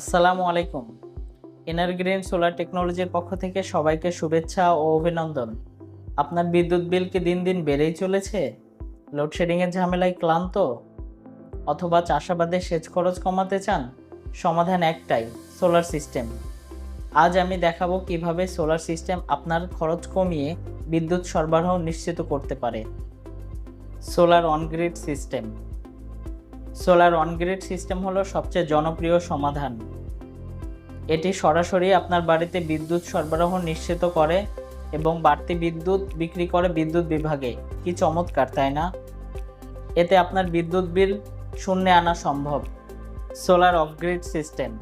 আসসালামু আলাইকুম। এনার গ্রিন সোলার টেকনোলজির পক্ষ থেকে সবাইকে শুভেচ্ছা ও অভিনন্দন। আপনার বিদ্যুৎ বিল কি দিন দিন বেড়েই চলেছে? লোডশেডিংয়ের ঝামেলায় ক্লান্ত? অথবা চাষাবাদে সেচ খরচ কমাতে চান? সমাধান একটাই সোলার সিস্টেম আজ আমি দেখাবো কীভাবে সোলার সিস্টেম আপনার খরচ কমিয়ে বিদ্যুৎ সরবরাহ নিশ্চিত করতে পারে। Solar on grid system solar on grid system হলো সবচেয়ে জনপ্রিয় সমাধান। এটি সরাসরি আপনার বাড়িতে বিদ্যুৎ সরবরাহ নিশ্চিত করে এবং বাড়তি বিদ্যুৎ বিক্রি করে বিদ্যুৎ বিভাগে। কি চমৎকার, তাই না? এতে আপনার বিদ্যুৎ বিল শূন্যে আনা সম্ভব। সোলার অফগ্রিড সিস্টেম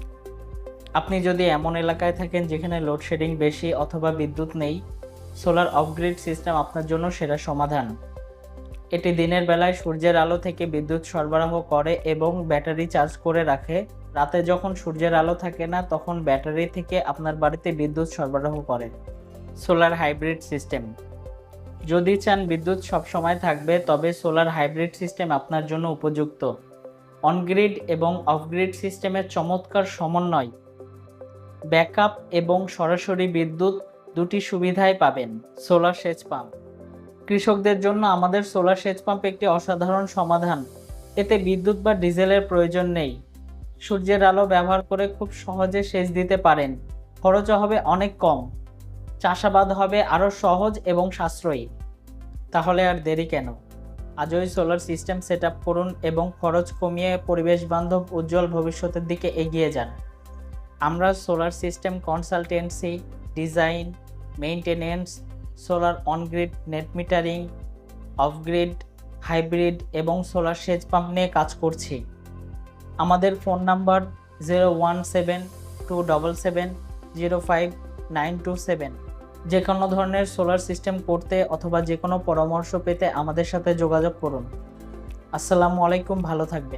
আপনি যদি এমন এলাকায় থাকেন যেখানে লোডশেডিং বেশি অথবা বিদ্যুৎ নেই সোলার অফগ্রিড সিস্টেম আপনার জন্য সেরা সমাধান। এটি দিনের বেলায় সূর্যের আলো থেকে বিদ্যুৎ সরবরাহ করে এবং ব্যাটারি চার্জ করে রাখে। রাতে যখন সূর্যের আলো থাকে না, তখন ব্যাটারি থেকে আপনার বাড়িতে বিদ্যুৎ সরবরাহ করে। Solar hybrid system. যদি চান বিদ্যুৎ সব সময় থাকবে, তবে সোলার হাইব্রিড সিস্টেম আপনার জন্য উপযুক্ত। অনগ্রিড এবং অফগ্রিড সিস্টেমের চমৎকার সমন্বয়। ব্যাকআপ এবং সরাসরি বিদ্যুৎ দুটি সুবিধাই পাবেন। সোলার সেচ পাম্প। কৃষকদের জন্য আমাদের সোলার সেচ পাম্প একটি অসাধারণ সমাধান। এতে বিদ্যুৎ বা ডিজেলের প্রয়োজন নেই। সূর্যের আলো ব্যবহার করে খুব সহজে সেচ দিতে পারেন। খরচও হবে অনেক কম। চাষাবাদ হবে আরও সহজ এবং সাশ্রয়ী। তাহলে আর দেরি কেন? আজই সোলার সিস্টেম সেট করুন এবং খরচ কমিয়ে পরিবেশ বান্ধব উজ্জ্বল ভবিষ্যতের দিকে এগিয়ে যান। আমরা solar system consultancy design maintenance solar on grid net metering, off grid, hybrid এবং সোলার সেচ পাম্প নিয়ে কাজ করছি। আমাদের phone number zero one seven two double seven zero five nine two seven. যে কোনো ধরনের সোলার সিস্টেম করতে অথবা যে কোনো পরামর্শ পেতে আমাদের সাথে যোগাযোগ করুন। আসসালামু আলাইকুম, ভালো থাকবেন।